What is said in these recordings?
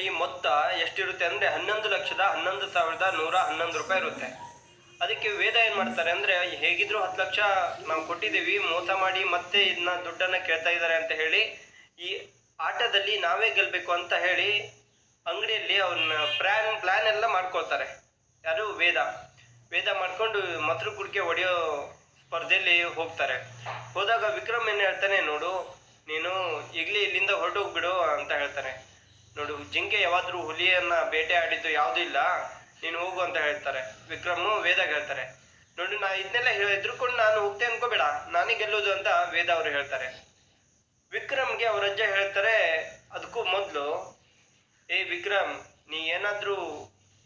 ಇದರಲ್ಲಿ ಮೊತ್ತ ಎಷ್ಟಿರುತ್ತೆ ಅಂದರೆ ಹನ್ನೊಂದು ಲಕ್ಷದ ಹನ್ನೊಂದು ಸಾವಿರದ ನೂರ ಹನ್ನೊಂದು ರೂಪಾಯಿ ಇರುತ್ತೆ. ಅದಕ್ಕೆ ವೇದ ಏನು ಮಾಡ್ತಾರೆ ಅಂದರೆ, ಹೇಗಿದ್ರು ಹತ್ತು ಲಕ್ಷ ನಾವು ಕೊಟ್ಟಿದ್ದೀವಿ, ಮೋಸ ಮಾಡಿ ಮತ್ತೆ ಇದನ್ನ ದುಡ್ಡನ್ನು ಕೇಳ್ತಾ ಇದ್ದಾರೆ ಅಂತ ಹೇಳಿ, ಈ ಆಟದಲ್ಲಿ ನಾವೇ ಗೆಲ್ಲಬೇಕು ಅಂತ ಹೇಳಿ ಅಂಗಡಿಯಲ್ಲಿ ಅವ್ರನ್ನ ಪ್ಲ್ಯಾನ್ ಪ್ಲ್ಯಾನ್ ಎಲ್ಲ ಮಾಡ್ಕೊಳ್ತಾರೆ. ಯಾರು? ವೇದ. ವೇದ ಮಾಡಿಕೊಂಡು ಮೊಸರು ಕುಡಿಕೆ ಹೊಡೆಯೋ ಸ್ಪರ್ಧೆಯಲ್ಲಿ ಹೋಗ್ತಾರೆ. ಹೋದಾಗ ವಿಕ್ರಮ್ ಏನು ಹೇಳ್ತಾನೆ, ನೋಡು, ನೀನು ಈಗಲೇ ಇಲ್ಲಿಂದ ಹೊರಟೋಗ್ಬಿಡು ಅಂತ ಹೇಳ್ತಾನೆ. ನೋಡು, ಜಿಂಕೆ ಯಾವಾದರೂ ಹುಲಿಯನ್ನ ಬೇಟೆ ಆಡಿದ್ದು ಯಾವುದೂ ಇಲ್ಲ. ನೀನು ಹೋಗು ಅಂತ ಹೇಳ್ತಾರೆ. ವಿಕ್ರಮು ವೇದ ಹೇಳ್ತಾರೆ. ನೋಡು, ನಾ ಇದನ್ನೆಲ್ಲ ಹೆದರ್ಕೊಂಡು ನಾನು ಹೋಗ್ತೆ ಅನ್ಕೋಬೇಡ. ನಾನೇ ಗೆಲ್ಲೋದು ಅಂತ ವೇದ ಅವರು ಹೇಳ್ತಾರೆ. ವಿಕ್ರಮ್ಗೆ ಅವ್ರ ಅಜ್ಜ ಹೇಳ್ತಾರೆ, ಅದಕ್ಕೂ ಮೊದಲು, ಏ ವಿಕ್ರಮ್, ನೀ ಏನಾದರೂ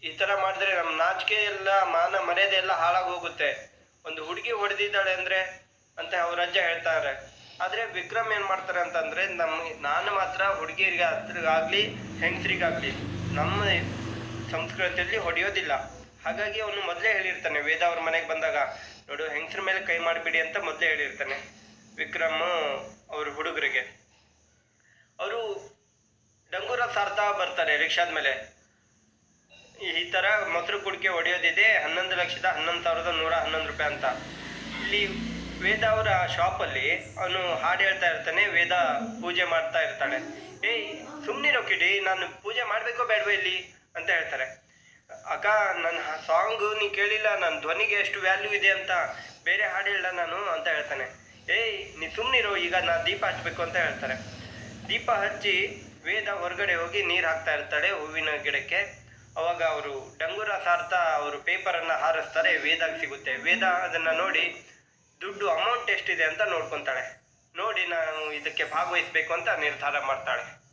ಈ ಥರ ಮಾಡಿದ್ರೆ ನಮ್ಮ ನಾಚಿಕೆ ಎಲ್ಲ, ಮಾನ ಮರ್ಯಾದೆ ಎಲ್ಲ ಹಾಳಾಗಿ ಹೋಗುತ್ತೆ. ಒಂದು ಹುಡುಗಿ ಹೊಡೆದಿದ್ದಾಳೆ ಅಂದರೆ? ಅಂತ ಅವ್ರ ಅಜ್ಜ ಹೇಳ್ತಾರೆ. ಆದರೆ ವಿಕ್ರಮ್ ಏನು ಮಾಡ್ತಾರೆ ಅಂತಂದರೆ ನಮ್ಮ ನಾನು ಮಾತ್ರ ಹುಡುಗಿಯರಿಗೆ ಹತ್ರಗಾಗಲಿ, ಹೆಂಗಸರಿಗಾಗಲಿ, ನಮ್ಮ ಸಂಸ್ಕೃತಿಯಲ್ಲಿ ಹೊಡೆಯೋದಿಲ್ಲ. ಹಾಗಾಗಿ ಅವನು ಮೊದಲೇ ಹೇಳಿರ್ತಾನೆ, ವೇದ ಅವ್ರ ಮನೆಗೆ ಬಂದಾಗ, ನೋಡು ಹೆಂಗಸ್ರ ಮೇಲೆ ಕೈ ಮಾಡಿಬಿಡಿ ಅಂತ ಮೊದಲೇ ಹೇಳಿರ್ತಾನೆ, ವಿಕ್ರಮ್ ಅವ್ರ ಹುಡುಗರಿಗೆ. ಅವರು ಡಂಗೂರ ಸಾರ್ತಾ ಬರ್ತಾರೆ ರಿಕ್ಷಾದ ಮೇಲೆ. ಈ ಥರ ಮೊಸರು ಕುಡಿಕೆ ಹೊಡೆಯೋದಿದೆ, ಹನ್ನೊಂದು ಲಕ್ಷದ ಹನ್ನೊಂದು ಸಾವಿರದ ನೂರ ಹನ್ನೊಂದು ರೂಪಾಯಿ ಅಂತ. ಇಲ್ಲಿ ವೇದ ಅವರ ಶಾಪಲ್ಲಿ ಅವನು ಹಾಡು ಹೇಳ್ತಾ ಇರ್ತಾನೆ, ವೇದ ಪೂಜೆ ಮಾಡ್ತಾ ಇರ್ತಾಳೆ. ಏಯ್ ಸುಮ್ಮನಿರೋ ಕಿಡಿ, ನಾನು ಪೂಜೆ ಮಾಡಬೇಕೋ ಬೇಡವೇ ಇಲ್ಲಿ? ಅಂತ ಹೇಳ್ತಾರೆ. ಅಕ್ಕ, ನನ್ನ ಸಾಂಗು ನೀ ಕೇಳಿಲ್ಲ ನನ್ನ ಧ್ವನಿಗೆ ಎಷ್ಟು ವ್ಯಾಲ್ಯೂ ಇದೆ ಅಂತ ಬೇರೆ ಹಾಡು ಹೇಳ ನಾನು ಅಂತ ಹೇಳ್ತಾನೆ. ಏಯ್, ನೀ ಸುಮ್ಮನಿರೋ ಈಗ ನಾ ದೀಪ ಹಚ್ಚಬೇಕು ಅಂತ ಹೇಳ್ತಾರೆ. ದೀಪ ಹಚ್ಚಿ ವೇದ ಹೊರಗಡೆ ಹೋಗಿ ನೀರು ಹಾಕ್ತಾ ಇರ್ತಾಳೆ ಹೂವಿನ ಗಿಡಕ್ಕೆ. ಅವಾಗ ಅವರು ಡಂಗೂರ ಸಾರ್ತಾ ಅವರು ಪೇಪರನ್ನು ಹಾರಿಸ್ತಾರೆ, ವೇದಾಗ ಸಿಗುತ್ತೆ. ವೇದ ಅದನ್ನು ನೋಡಿ ದುಡ್ಡು ಅಮೌಂಟ್ ಎಷ್ಟಿದೆ ಅಂತ ನೋಡ್ಕೊತಾಳೆ. ನೋಡಿ ನಾನು ಇದಕ್ಕೆ ಭಾಗವಹಿಸ್ಬೇಕು ಅಂತ ನಿರ್ಧಾರ ಮಾಡ್ತಾಳೆ.